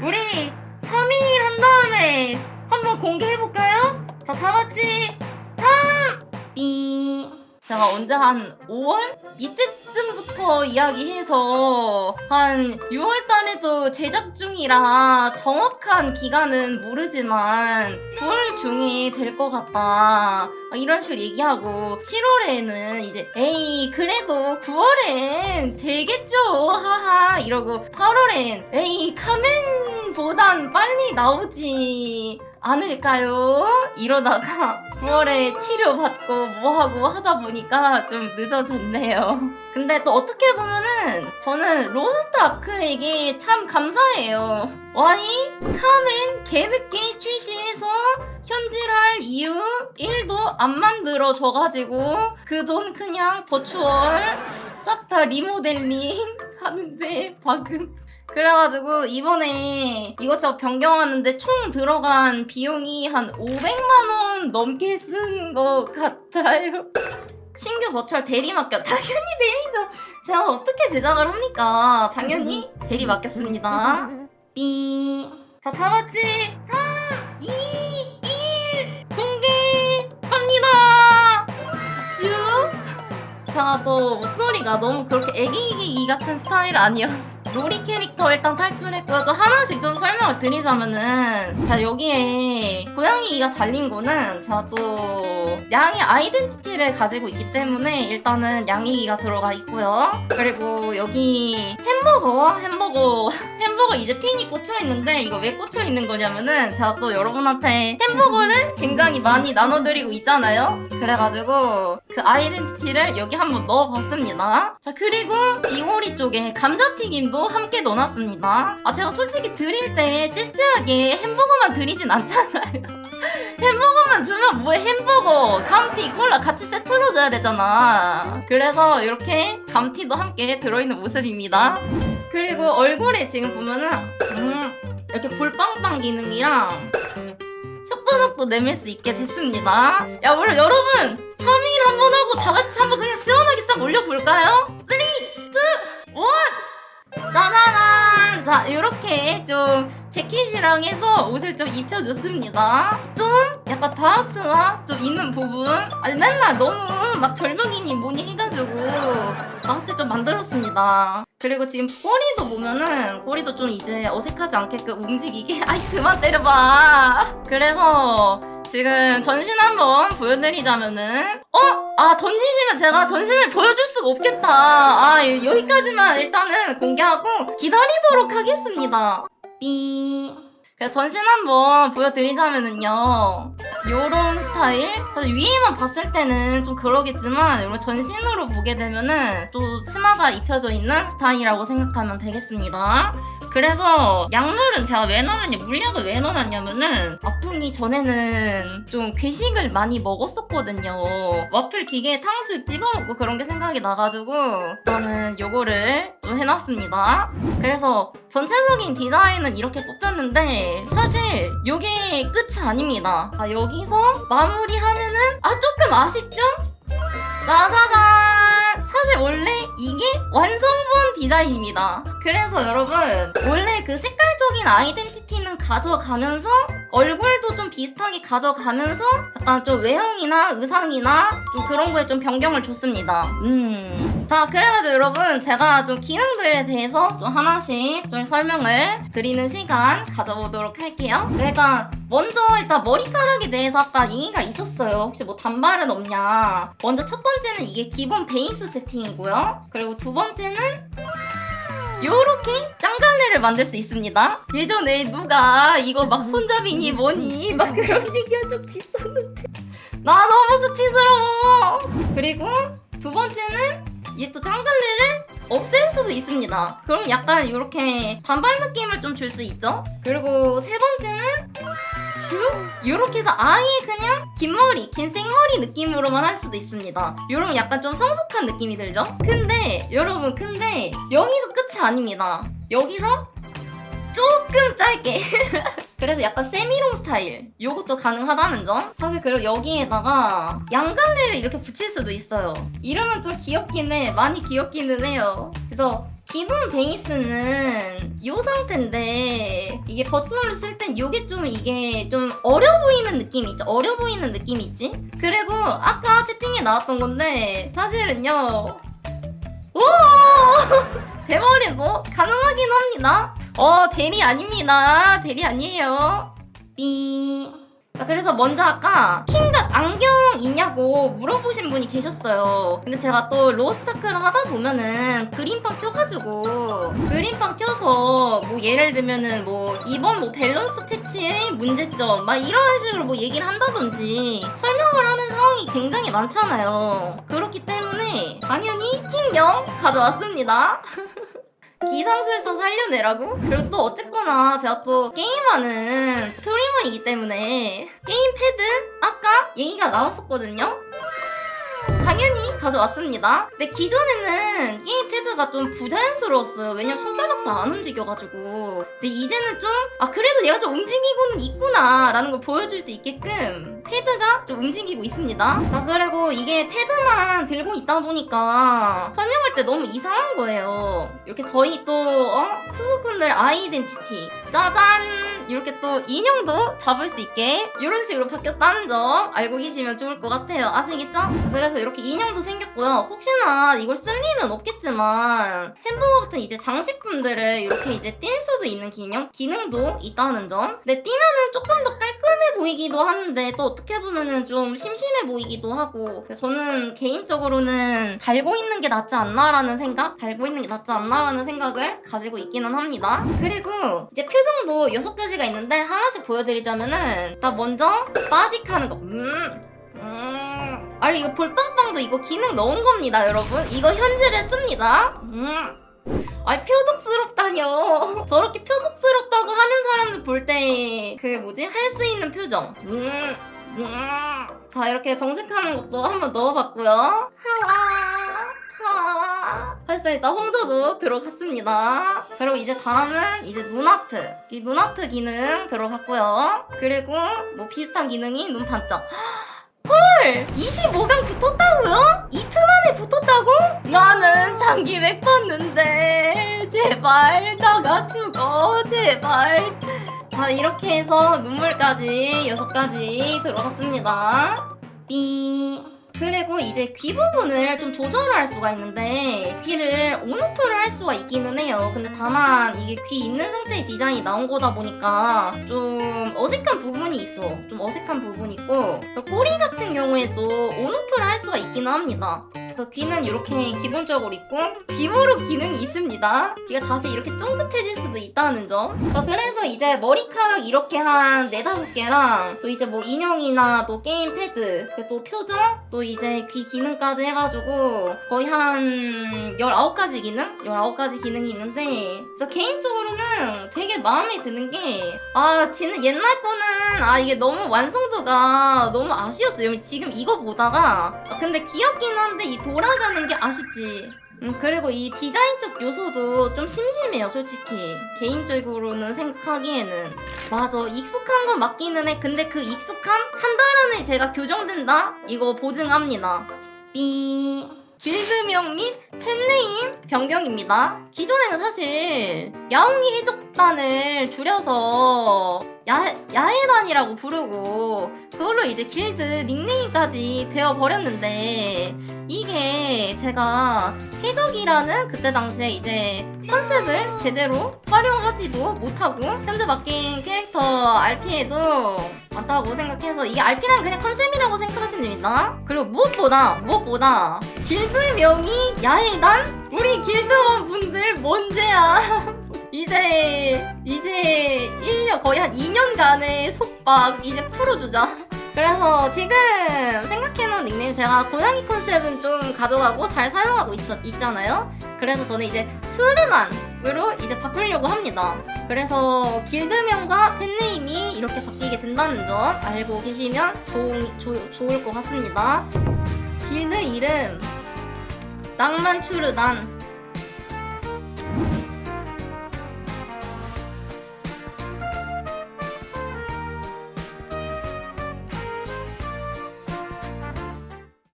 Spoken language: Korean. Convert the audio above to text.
우리 3일 한 다음에 한번 공개해볼까요? 자, 다 같이 3! 삐. 제가 언제 한 5월? 이때쯤부터 이야기해서 한 6월 달에도 제작 중이라 정확한 기간은 모르지만 9월 중에 될것 같다. 막 이런 식으로 얘기하고 7월에는 이제 에이 그래도 9월엔 되겠죠 하하 이러고 8월엔 에이 카멘 보단 빨리 나오지 않을까요? 이러다가 9월에 치료받고 뭐하고 하다 보니까 좀 늦어졌네요. 근데 또 어떻게 보면은 저는 로스트 아크에게 참 감사해요. 와이 카멘 개늦게 출시해서 현질할 이유 1도 안 만들어져가지고 그 돈 그냥 버추얼 싹 다 리모델링 하는데 방금 그래가지고 이번에 이것저것 변경하는데 총 들어간 비용이 한 500만원 넘게 쓴 것 같아요. 신규 버추얼 대리 맡겨. 당연히 대리죠. 제가 어떻게 제작을 합니까? 당연히 대리 맡겼습니다. 삐. 자, 다 같이 3, 2, 1 공개 합니다. 쭉. 제가 또 목소리가 너무 그렇게 애기기 같은 스타일 아니었어. 로리 캐릭터 일단 탈출했고요. 또 하나씩 좀 설명을 드리자면은 자 여기에 고양이가 달린 거는 제가 또 양이 아이덴티티를 가지고 있기 때문에 일단은 양이기가 들어가 있고요. 그리고 여기 햄버거 햄버거 햄버거 이제 핀이 꽂혀 있는데 이거 왜 꽂혀 있는 거냐면은 제가 또 여러분한테 햄버거를 굉장히 많이 나눠드리고 있잖아요. 그래가지고 그 아이덴티티를 여기 한번 넣어봤습니다. 자 그리고 이호리 쪽에 감자튀김도 함께 넣어놨습니다. 아 제가 솔직히 드릴 때 찌찌하게 햄버거만 드리진 않잖아요. 햄버거만 주면 뭐해 햄버거, 감튀, 콜라 같이 세트로 줘야 되잖아. 그래서 이렇게 감튀도 함께 들어있는 모습입니다. 그리고 얼굴에 지금 보면은 음, 이렇게 볼빵빵 기능이랑 혓바닥도 내밀 수 있게 됐습니다. 야, 우리 여러분 3일 한 번 하고 다 같이 한번 그냥 시원하게 싹 올려볼까요? 3, 2, 1 짜자잔! 자, 이렇게 좀 재킷이랑 해서 옷을 좀 입혀줬습니다. 좀 약간 다하스가 좀 있는 부분. 아니, 맨날 너무 막 절벽이니 뭐니 해가지고 다하스 좀 만들었습니다. 그리고 지금 꼬리도 보면은 꼬리도 좀 이제 어색하지 않게끔 움직이게. 아이, 그만 때려봐. 그래서 지금 전신 한번 보여드리자면은 어? 아 던지시면 제가 전신을 보여줄 수가 없겠다. 아 여- 여기까지만 일단은 공개하고 기다리도록 하겠습니다. 삐 그래서 전신 한번 보여드리자면은요 요런 스타일? 위에만 봤을 때는 좀 그러겠지만 이런 전신으로 보게 되면은 또 치마가 입혀져 있는 스타일이라고 생각하면 되겠습니다 그래서 약물은 제가 왜 넣었냐, 물약을 왜 넣어놨냐면은 아프기 전에는 좀 괴식을 많이 먹었었거든요. 와플 기계에 탕수육 찍어 먹고 그런 게 생각이 나가지고 저는 요거를 좀 해놨습니다. 그래서 전체적인 디자인은 이렇게 뽑혔는데 사실 요게 끝이 아닙니다. 아, 여기서 마무리하면은 아 조금 아쉽죠? 짜자잔! 사실 원래 이게 완성본 디자인입니다. 그래서 여러분, 원래 그 색깔적인 아이덴티티는 가져가면서 얼굴도 좀 비슷하게 가져가면서 약간 좀 외형이나 의상이나 좀 그런 거에 좀 변경을 줬습니다. 음. 자, 그래가지고 여러분, 제가 좀 기능들에 대해서 좀 하나씩 좀 설명을 드리는 시간 가져보도록 할게요. 그러니까 먼저 일단 머리카락에 대해서 아까 얘기가 있었어요. 혹시 뭐 단발은 없냐. 먼저 첫 번째는 이게 기본 베이스 세팅이고요. 그리고 두 번째는 요렇게 짱갈래를 만들 수 있습니다. 예전에 누가 이거 막 손잡이니 뭐니 막 그런 얘기한 적도 있었는데 나 너무 수치스러워. 그리고 두 번째는 얘또 짱갈래를 없앨 수도 있습니다. 그럼 약간 이렇게 단발 느낌을 좀 줄 수 있죠. 그리고 세 번째는 슉 이렇게 해서 아예 그냥 긴 머리, 긴 생머리 느낌으로만 할 수도 있습니다. 이러면 약간 좀 성숙한 느낌이 들죠? 근데 여러분 근데 여기서 끝이 아닙니다. 여기서 조금 짧게 그래서 약간 세미롱 스타일. 요것도 가능하다는 점? 사실 그리고 여기에다가 양갈래를 이렇게 붙일 수도 있어요. 이러면 좀 귀엽긴 해. 많이 귀엽기는 해요. 그래서 기본 베이스는 요 상태인데 이게 버추얼을 쓸땐 요게 좀 이게 좀 어려 보이는 느낌이 있죠? 어려 보이는 느낌이 있지? 그리고 아까 채팅에 나왔던 건데 사실은요. 오 대머리도 가능하긴 합니다 어 대리 아닙니다 대리 아니에요 삐 자, 그래서 먼저 아까 킹갓 안경 있냐고 물어보신 분이 계셨어요. 근데 제가 또 로스타크를 하다 보면은 그림판 켜가지고 그림판 켜서 뭐 예를 들면은 뭐 이번 뭐 밸런스 패치의 문제점 막 이런 식으로 뭐 얘기를 한다든지 설명을 하는 상황이 굉장히 많잖아요. 그렇기 때문에 당연히 킹경 가져왔습니다. 기상술사 살려내라고? 그리고 또 어쨌거나 제가 또 게임하는 스트리머이기 때문에 게임 패드 아까 얘기가 나왔었거든요. 당연히 가져왔습니다. 근데 기존에는 게임 패드가 좀 부자연스러웠어요. 왜냐면 손가락도 안 움직여가지고. 근데 이제는 좀, 아, 그래도 얘가 좀 움직이고는 있구나. 라는 걸 보여줄 수 있게끔 패드가 좀 움직이고 있습니다. 자, 그리고 이게 패드만 들고 있다 보니까 설명할 때 너무 이상한 거예요. 이렇게 저희 또, 어? 투수꾼들 아이덴티티. 짜잔! 이렇게 또 인형도 잡을 수 있게 이런 식으로 바뀌었다는 점 알고 계시면 좋을 것 같아요. 아시겠죠? 그래서 이렇게 인형도 생겼고요. 혹시나 이걸 쓸 일은 없겠지만 햄버거 같은 이제 장식품들을 이렇게 이제 띌 수도 있는 기능, 기능도 있다는 점. 근데 띄면은 조금 더 깔끔해 보이기도 하는데 또 어떻게 보면은 좀 심심해 보이기도 하고 저는 개인적으로는 달고 있는 게 낫지 않나라는 생각? 달고 있는 게 낫지 않나라는 생각을 가지고 있기는 합니다. 그리고 이제 표정도 여섯 가지가 있는데 하나씩 보여드리자면은 나 먼저 빠직하는 거. 음. 음. 아니 이거 볼빵빵도 이거 기능 넣은 겁니다 여러분. 이거 현질을 씁니다. 음. 아니 표독스럽다뇨. 저렇게 표독스럽다고 하는 사람들 볼 때 그 뭐지? 할 수 있는 표정. 음. 음. 자 이렇게 정색하는 것도 한번 넣어봤고요. 하와. 하와. 벌써 일단 홍조도 들어갔습니다. 그리고 이제 다음은 이제 눈아트. 이 눈아트 기능 들어갔고요. 그리고 뭐 비슷한 기능이 눈 반짝 헐! 25강 붙었다고요? 이틀 만에 붙었다고? 나는 장기 맥 봤는데 제발 나가 죽어 제발 자 이렇게 해서 눈물까지 여섯 가지 들어갔습니다 삐 그리고 이제 귀 부분을 좀 조절을 할 수가 있는데 귀를 온오프를 할 수가 있기는 해요. 근데 다만 이게 귀 있는 상태의 디자인이 나온 거다 보니까 좀 어색한 부분이 있어. 좀 어색한 부분이 있고 꼬리 같은 경우에도 온오프를 할 수가 있기는 합니다. 그래서 귀는 이렇게 기본적으로 있고 귀무로 기능이 있습니다. 귀가 다시 이렇게 쫑긋해질 수도 있다는 점. 자, 그래서 이제 머리카락 이렇게 한 네다섯 개랑 또 이제 뭐 인형이나 또 게임 패드 그리고 또 표정 또 이제 귀 기능까지 해가지고 거의 한 19가지 기능? 19가지 기능이 있는데 저 개인적으로는 되게 마음에 드는 게 아, 지는 옛날 거는 아, 이게 너무 완성도가 너무 아쉬웠어요. 지금 이거 보다가 아, 근데 귀엽긴 한데 이 돌아가는 게 아쉽지. 음, 그리고 이 디자인적 요소도 좀 심심해요, 솔직히. 개인적으로는 생각하기에는. 맞아, 익숙한 건 맞기는 해. 근데 그 익숙함? 한 달 안에 제가 교정된다? 이거 보증합니다. 삐. 길드명 및 팬네임 변경입니다. 기존에는 사실 야옹이 해적 단을 줄여서 야, 야해단이라고 부르고 그걸로 이제 길드 닉네임까지 되어 버렸는데 이게 제가 해적이라는 그때 당시에 이제 컨셉을 제대로 활용하지도 못하고 현재 맡긴 캐릭터 RP에도 맞다고 생각해서 이게 RP는 그냥 컨셉이라고 생각하시면 됩니다. 그리고 무엇보다 무엇보다 길드명이 야해단 우리 길드원 분들 뭔 죄야? 이제 이제 1년 거의 한 2년간의 속박 이제 풀어주자. 그래서 지금 생각해놓은 닉네임 제가 고양이 컨셉은 좀 가져가고 잘 사용하고 있, 있잖아요. 그래서 저는 이제 수르만으로 이제 바꾸려고 합니다. 그래서 길드명과 팬네임이 이렇게 바뀌게 된다는 점 알고 계시면 좋, 좋, 좋을 것 같습니다. 길드 이름 낭만 추르단